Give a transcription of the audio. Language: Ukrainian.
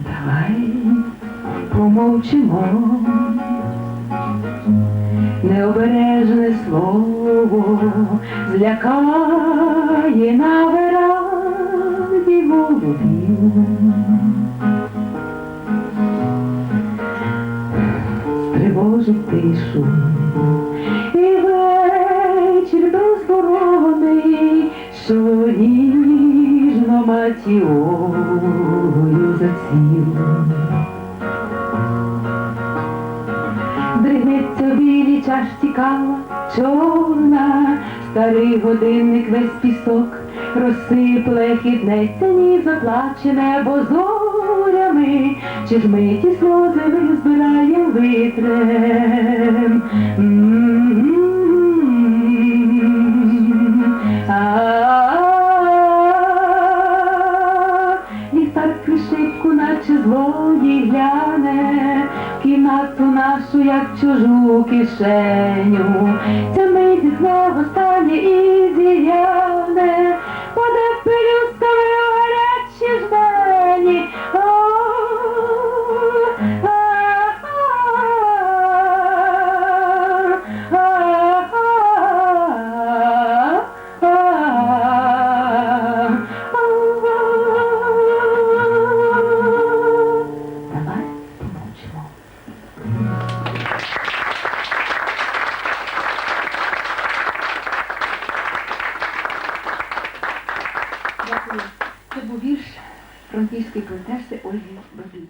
Давай помовчимо, необережне слово злякає на веранді голубів. Стривожить тишу. Що ніжно матіою зацвів. Дригнеться в білій чашці кава чорна, старий годинник весь пісок розсипле, хитнеться ні заплаче небо зорями, чи ж ми ті сльози ми збираєм витрем. Кришитку, наче злодій гляне, кімнату нашу, як чужу кишеню. Ця мить знову стане і зіяне, Дякую. Це був вірш франківської поетеси Ольги Бабій.